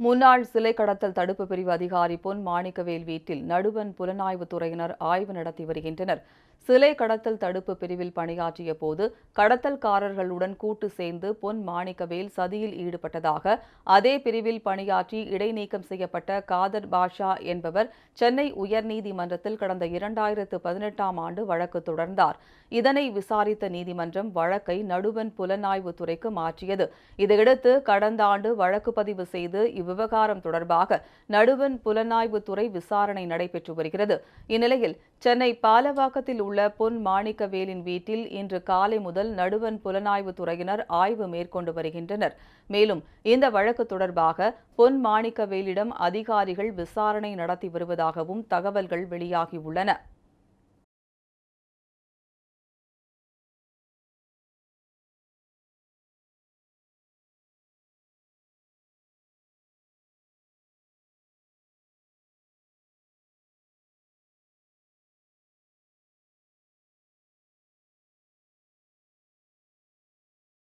முன்னாள் சிலை கடத்தல் தடுப்பு பிரிவு அதிகாரி பொன் மாணிக்கவேல் வீட்டில் நடுவன் புலனாய்வுத் துறையினர் ஆய்வு நடத்தி வருகின்றனர். சிலை கடத்தல் தடுப்பு பிரிவில் பணியாற்றிய போது கடத்தல்காரர்களுடன் கூட்டு சேர்ந்து பொன் மாணிக்கவேல் சதியில் ஈடுபட்டதாக அதே பிரிவில் பணியாற்றி இடைநீக்கம் செய்யப்பட்ட காதர் பாஷா என்பவர் சென்னை உயர்நீதிமன்றத்தில் கடந்த இரண்டாயிரத்து பதினெட்டாம் ஆண்டு வழக்கு தொடர்ந்தார். இதனை விசாரித்த நீதிமன்றம் வழக்கை நடுவன் புலனாய்வுத் துறைக்கு மாற்றியது. இதையடுத்து கடந்த ஆண்டு வழக்கு பதிவு செய்து இவ்விவகாரம் தொடர்பாக நடுவன் புலனாய்வுத்துறை விசாரணை நடைபெற்று வருகிறது. இந்நிலையில் சென்னை பாலவாக்கத்தில் உள்ள பொன் மாணிக்கவேலின் வீட்டில் இன்று காலை முதல் நடுவன் புலனாய்வுத் துறையினர் ஆய்வு மேற்கொண்டு வருகின்றனர். மேலும் இந்த வழக்கு தொடர்பாக பொன் மாணிக்கவேலிடம் அதிகாரிகள் விசாரணை நடத்தி வருவதாகவும் தகவல்கள் வெளியாகியுள்ளன